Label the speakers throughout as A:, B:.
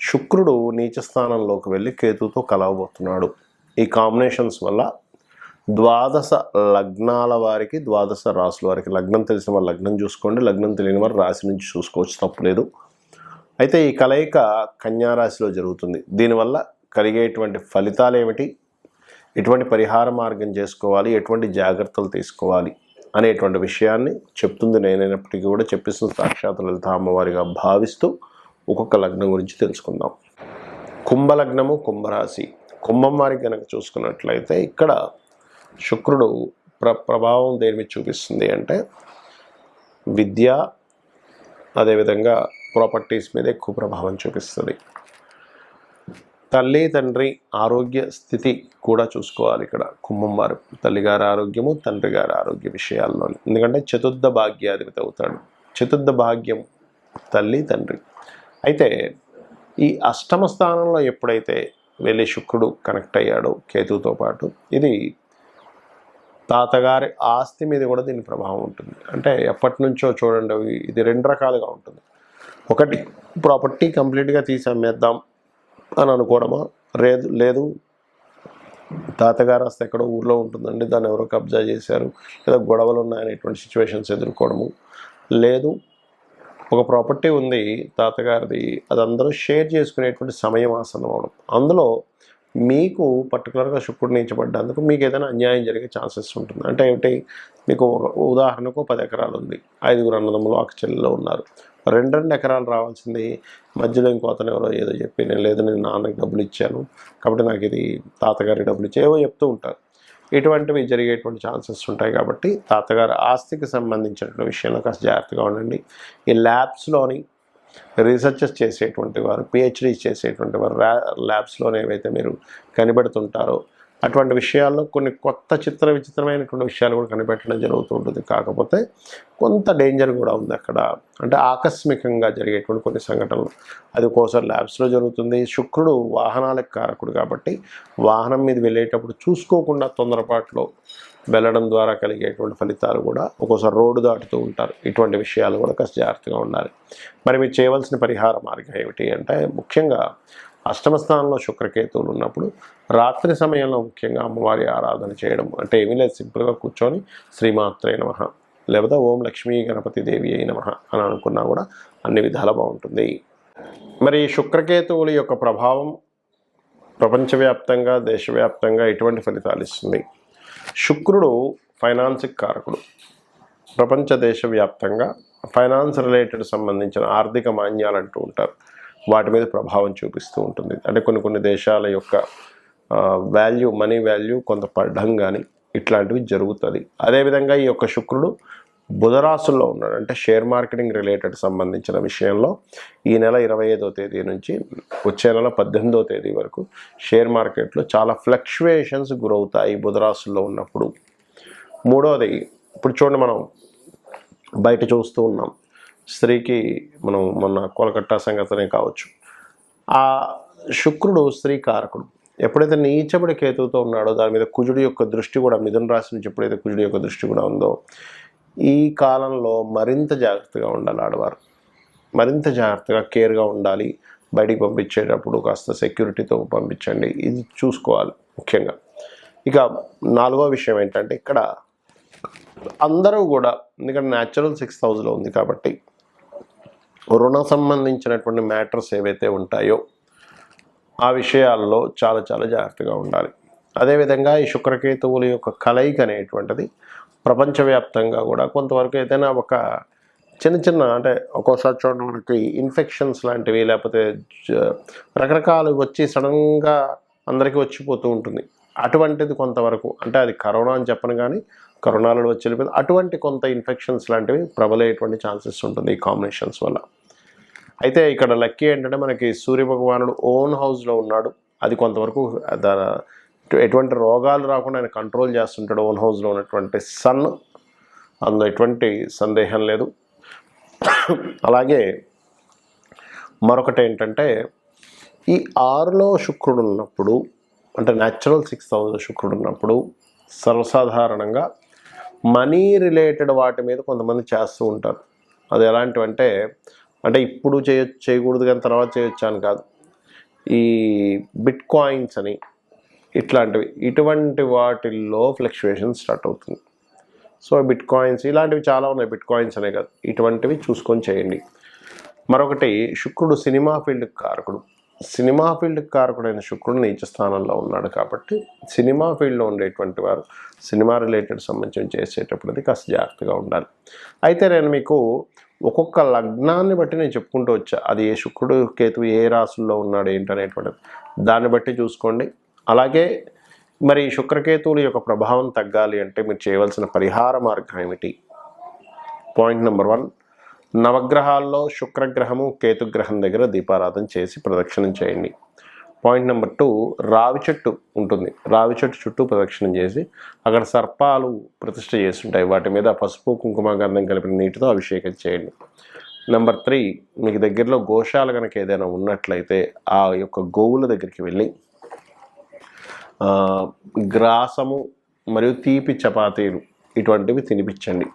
A: శుక్రుడు నీచ స్థానంలోకి వెళ్ళి కేతుతో కలవబోతున్నాడు. ఈ కాంబినేషన్స్ వల్ల ద్వాదశ లగ్నాల వారికి ద్వాదశ రాసుల వారికి లగ్నం తెలిసిన వారు లగ్నం చూసుకోండి. లగ్నం తెలియని వారు రాశి నుంచి చూసుకోవచ్చు తప్పులేదు. అయితే ఈ కలయిక కన్యారాశిలో జరుగుతుంది. దీనివల్ల కలిగేటువంటి ఫలితాలు ఏమిటి? ఎటువంటి పరిహార మార్గం చేసుకోవాలి? ఎటువంటి జాగ్రత్తలు తీసుకోవాలి? అనేటువంటి విషయాన్ని చెప్తుంది నేనైనప్పటికీ కూడా చెప్పిస్తున్న సాక్షాత్ లలిత అమ్మవారిగా భావిస్తూ ఒక్కొక్క లగ్నం గురించి తెలుసుకుందాం. కుంభలగ్నము కుంభరాశి. కుంభం వారికి కనుక చూసుకున్నట్లయితే ఇక్కడ శుక్రుడు ప్ర ప్రభావం దేని మీద చూపిస్తుంది అంటే విద్య అదేవిధంగా ప్రాపర్టీస్ మీద ఎక్కువ ప్రభావం చూపిస్తుంది. తల్లి తండ్రి ఆరోగ్య స్థితి కూడా చూసుకోవాలి ఇక్కడ కుంభం వారు. తల్లిగారి ఆరోగ్యము తండ్రి గారి ఆరోగ్య విషయాల్లో ఎందుకంటే చతుర్థ భాగ్యాధిపతి అవుతాడు. చతుర్థ భాగ్యం తల్లి తండ్రి. అయితే ఈ అష్టమ స్థానంలో ఎప్పుడైతే వెళ్ళి శుక్రుడు కనెక్ట్ అయ్యాడో కేతువుతో పాటు ఇది తాతగారి ఆస్తి మీద కూడా దీని ప్రభావం ఉంటుంది. అంటే ఎప్పటి నుంచో చూడండి ఇది రెండు రకాలుగా ఉంటుంది. ఒకటి ప్రాపర్టీ కంప్లీట్గా తీసి అమ్మేద్దాం అని అనుకోవడమా? లేదు లేదు. తాతగారు వస్తే ఎక్కడో ఊర్లో ఉంటుందండి దాన్ని ఎవరో కబ్జా చేశారు లేదా గొడవలు ఉన్నాయనేటువంటి సిచ్యువేషన్స్ ఎదుర్కోవడము. లేదు ఒక ప్రాపర్టీ ఉంది తాతగారిది అది అందరూ షేర్ చేసుకునేటువంటి సమయం ఆసనం అవడం అందులో మీకు పర్టికులర్గా శుక్రుడు నించబడ్డందుకు మీకు ఏదైనా అన్యాయం జరిగే ఛాన్సెస్ ఉంటుంది. అంటే ఏమిటి? మీకు ఒక ఉదాహరణకు పది ఎకరాలు ఉంది ఐదుగురు అన్నదమ్ములు ఒక చెల్లెలో ఉన్నారు. రెండు రెండు ఎకరాలు రావాల్సింది మధ్యలో ఇంకో అతను ఎవరో ఏదో చెప్పి నేను లేదు నేను నాన్నకి డబ్బులు ఇచ్చాను. కాబట్టి నాకు ఇది తాతగారి డబ్బులు ఇచ్చా ఏవో చెప్తూ ఉంటారు. ఇటువంటివి జరిగేటువంటి ఛాన్సెస్ ఉంటాయి కాబట్టి తాతగారు ఆస్తికి సంబంధించిన విషయంలో కాస్త జాగ్రత్తగా ఉండండి. ఈ ల్యాబ్స్లోని రీసెర్చెస్ చేసేటువంటి వారు పిహెచ్డీస్ చేసేటువంటి వారు ల్యాబ్స్లోనే ఏవైతే మీరు కనిపెడుతుంటారో అటువంటి విషయాల్లో కొన్ని కొత్త చిత్ర విచిత్రమైనటువంటి విషయాలు కూడా కనిపెట్టడం జరుగుతూ ఉంటుంది. కాకపోతే కొంత డేంజర్ కూడా ఉంది అక్కడ. అంటే ఆకస్మికంగా జరిగేటువంటి కొన్ని సంఘటనలు. అది ఒక్కోసారి ల్యాబ్స్లో జరుగుతుంది. శుక్రుడు వాహనాలకు కారకుడు కాబట్టి వాహనం మీద వెళ్ళేటప్పుడు చూసుకోకుండా తొందరపాటులో వెళ్ళడం ద్వారా కలిగేటువంటి ఫలితాలు కూడా ఒక్కోసారి రోడ్డు దాటుతూ ఉంటారు. ఇటువంటి విషయాలు కూడా కాస్త జాగ్రత్తగా ఉండాలి. మరి మీరు చేయవలసిన పరిహార మార్గం ఏమిటి అంటే ముఖ్యంగా అష్టమ స్థానంలో శుక్రకేతువులు ఉన్నప్పుడు రాత్రి సమయంలో ముఖ్యంగా అమ్మవారి ఆరాధన చేయడం అంటే ఏమీ లేదు సింపుల్గా కూర్చొని శ్రీమాత్రే నమ లేకపోతే ఓం లక్ష్మీ గణపతి దేవి అయి నమ అని అనుకున్నా కూడా అన్ని విధాల బాగుంటుంది. మరి శుక్రకేతువుల యొక్క ప్రభావం ప్రపంచవ్యాప్తంగా దేశవ్యాప్తంగా ఎటువంటి ఫలితాలు ఇస్తుంది? శుక్రుడు ఫైనాన్స్కి కారకుడు. ప్రపంచ దేశవ్యాప్తంగా ఫైనాన్స్ రిలేటెడ్ సంబంధించిన ఆర్థిక మాన్యాలు అంటూ ఉంటారు. వాటి మీద ప్రభావం చూపిస్తూ ఉంటుంది. అంటే కొన్ని కొన్ని దేశాల యొక్క వాల్యూ మనీ వాల్యూ కొంత పడ్డం కానీ ఇట్లాంటివి జరుగుతుంది. అదేవిధంగా ఈ యొక్క శుక్రుడు బుధరాశుల్లో ఉన్నాడు. అంటే షేర్ మార్కెటింగ్ రిలేటెడ్ సంబంధించిన విషయంలో ఈ నెల ఇరవై ఐదో తేదీ నుంచి వచ్చే నెల పద్దెనిమిదో తేదీ వరకు షేర్ మార్కెట్లో చాలా ఫ్లక్చువేషన్స్ గురవుతాయి బుధరాశుల్లో ఉన్నప్పుడు. మూడవది ఇప్పుడు చూడండి మనం బయట చూస్తూ ఉన్నాం. స్త్రీకి మనం మొన్న కోలకట్టా సంగతనే కావచ్చు. ఆ శుక్రుడు స్త్రీ కారకుడు. ఎప్పుడైతే నీచబడి కేతువుతో ఉన్నాడో దాని మీద కుజుడి యొక్క దృష్టి కూడా మిథున రాశి నుంచి ఎప్పుడైతే కుజుడి యొక్క దృష్టి కూడా ఉందో ఈ కాలంలో మరింత జాగ్రత్తగా ఉండాలి ఆడవారు. మరింత జాగ్రత్తగా కేర్గా ఉండాలి. బయటికి పంపించేటప్పుడు కాస్త సెక్యూరిటీతో పంపించండి. ఇది చూసుకోవాలి ముఖ్యంగా. ఇక నాలుగో విషయం ఏంటంటే ఇక్కడ అందరూ కూడా ఎందుకంటే న్యాచురల్ సిక్స్ థౌజండ్లో ఉంది కాబట్టి రుణ సంబంధించినటువంటి మ్యాటర్స్ ఏవైతే ఉంటాయో ఆ విషయాల్లో చాలా చాలా జాగ్రత్తగా ఉండాలి. అదేవిధంగా ఈ శుక్రకేతువుల యొక్క కలయిక అనేటువంటిది ప్రపంచవ్యాప్తంగా కూడా కొంతవరకు ఏదైనా ఒక చిన్న చిన్న అంటే ఒక్కోసారి చూడండి మనకి ఇన్ఫెక్షన్స్ లాంటివి లేకపోతే రకరకాలు వచ్చి సడన్గా అందరికీ వచ్చిపోతూ ఉంటుంది. అటువంటిది కొంతవరకు అంటే అది కరోనా అని చెప్పను కానీ కరోనాలో వచ్చి వెళ్ళిపోయింది అటువంటి కొంత ఇన్ఫెక్షన్స్ లాంటివి ప్రబలేటువంటి ఛాన్సెస్ ఉంటుంది ఈ కాంబినేషన్స్ వల్ల. అయితే ఇక్కడ లక్కీ ఏంటంటే మనకి సూర్య భగవానుడు ఓన్ హౌస్లో ఉన్నాడు. అది కొంతవరకు ఎటువంటి రోగాలు రాకుండా ఆయన కంట్రోల్ చేస్తుంటాడు ఓన్ హౌస్లో ఉన్నటువంటి సన్ అందులో ఎటువంటి సందేహం లేదు. అలాగే మరొకటి ఏంటంటే ఈ ఆరులో శుక్రుడు ఉన్నప్పుడు అంటే న్యాచురల్ సిక్స్ థౌజండ్ శుక్రుడు ఉన్నప్పుడు సర్వసాధారణంగా మనీ రిలేటెడ్ వాటి మీద కొంతమంది చేస్తూ ఉంటారు. అది ఎలాంటివంటే అంటే ఇప్పుడు చేయ చేయకూడదు కానీ తర్వాత చేయొచ్చు అని కాదు. ఈ బిట్ కాయిన్స్ అని ఇట్లాంటివి ఇటువంటి వాటిల్లో ఫ్లక్చువేషన్ స్టార్ట్ అవుతుంది. సో బిట్ కాయిన్స్ ఇలాంటివి చాలా ఉన్నాయి. బిట్ కాయిన్స్ అనే కాదు. ఇటువంటివి చూసుకొని చేయండి. మరొకటి శుక్రుడు సినిమా ఫీల్డ్కి కారకుడు. సినిమా ఫీల్డ్ కారకుడైన శుక్రుడు నీచ స్థానంలో ఉన్నాడు కాబట్టి సినిమా ఫీల్డ్లో ఉండేటువంటి వారు సినిమా రిలేటెడ్ సంబంధించి చేసేటప్పుడు కాస్త జాగ్రత్తగా ఉండాలి. అయితే నేను మీకు ఒక్కొక్క లగ్నాన్ని బట్టి నేను చెప్పుకుంటూ వచ్చా. అది ఏ శుక్రుడు కేతు ఏ రాసుల్లో ఉన్నాడు ఏంటనేటువంటిది. దాన్ని బట్టి చూసుకోండి. అలాగే మరి శుక్రకేతువుల యొక్క ప్రభావం తగ్గాలి అంటే మీరు చేయవలసిన పరిహార మార్గం ఏమిటి? Point number one. నవగ్రహాల్లో శుక్రగ్రహము కేతుగ్రహం దగ్గర దీపారాధన చేసి ప్రదక్షిణం చేయండి. పాయింట్ నెంబర్ టూ రావి చెట్టు ఉంటుంది. రావి చెట్టు చుట్టూ ప్రదక్షిణం చేసి అక్కడ సర్పాలు ప్రతిష్ట చేస్తుంటాయి. వాటి మీద పసుపు కుంకుమ గంధం కలిపిన నీటితో అభిషేకం చేయండి. నెంబర్ త్రీ మీకు దగ్గరలో గోశాల కనుక ఏదైనా ఉన్నట్లయితే ఆ యొక్క గోవుల దగ్గరికి వెళ్ళి గ్రాసము మరియు తీపి చపాతీలు ఇటువంటివి తినిపించండి.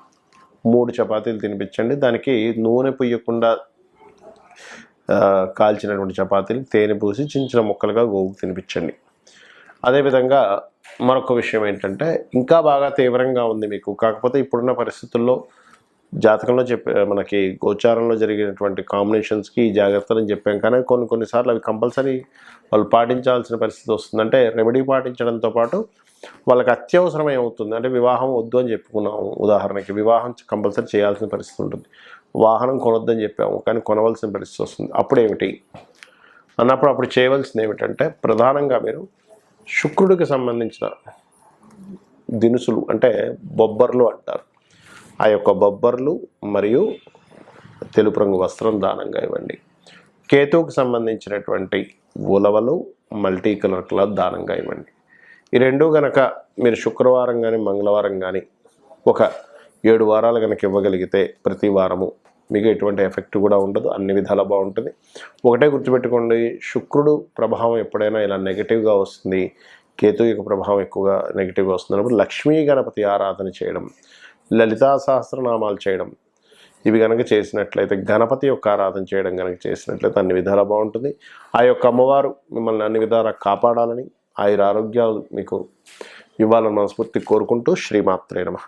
A: మూడు చపాతీలు తినిపించండి. దానికి నూనె పుయ్యకుండా కాల్చినటువంటి చపాతీలు తేనె పూసి చిన్న చిన్న ముక్కలుగా గోవుకు తినిపించండి. అదేవిధంగా మరొక విషయం ఏంటంటే ఇంకా బాగా తీవ్రంగా ఉంది మీకు. కాకపోతే ఇప్పుడున్న పరిస్థితుల్లో జాతకంలో చెప్పే మనకి గోచారంలో జరిగినటువంటి కాంబినేషన్స్కి ఈ జాగ్రత్తలు చెప్పాం. కానీ కొన్ని కొన్నిసార్లు అవి కంపల్సరీ వాళ్ళు పాటించాల్సిన పరిస్థితి వస్తుంది అంటే రెమెడీ పాటించడంతో పాటు వాళ్ళకి అత్యవసరం ఏమవుతుంది అంటే వివాహం వద్దు అని చెప్పుకున్నాము ఉదాహరణకి. వివాహం కంపల్సరీ చేయాల్సిన పరిస్థితి ఉంటుంది. వాహనం కొనొద్దని చెప్పాము కానీ కొనవలసిన పరిస్థితి వస్తుంది. అప్పుడేమిటి? అన్నప్పుడు అప్పుడు చేయవలసింది ఏమిటంటే ప్రధానంగా మీరు శుక్రుడికి సంబంధించిన దినుసులు అంటే బొబ్బర్లు అంటారు. ఆ యొక్క బొబ్బర్లు మరియు తెలుపు రంగు వస్త్రం దానంగా ఇవ్వండి. కేతువుకు సంబంధించినటువంటి ఉలవలు మల్టీ కలర్ క్లాత్ దానంగా ఇవ్వండి. ఈ రెండు గనక మీరు శుక్రవారం కానీ మంగళవారం కానీ ఒక ఏడు వారాలు కనుక ఇవ్వగలిగితే ప్రతి వారము మీకు ఎటువంటి ఎఫెక్ట్ కూడా ఉండదు. అన్ని విధాలా బాగుంటుంది. ఒకటే గుర్తుపెట్టుకోండి శుక్రుడు ప్రభావం ఎప్పుడైనా ఇలా నెగిటివ్గా వస్తుంది. కేతు యొక్క ప్రభావం ఎక్కువగా నెగిటివ్గా వస్తుంది. అన్నప్పుడు లక్ష్మీ గణపతి ఆరాధన చేయడం లలితా సహస్రనామాలు చేయడం ఇవి కనుక చేసినట్లయితే గణపతి యొక్క ఆరాధన చేయడం కనుక చేసినట్లయితే అన్ని విధాలా బాగుంటుంది. ఆ యొక్క అమ్మవారు మిమ్మల్ని అన్ని విధాలా కాపాడాలని ఆయుర ఆరోగ్యాలు మీకు ఇవ్వాలని మనస్ఫూర్తి కోరుకుంటూ శ్రీమాత్రే నమః.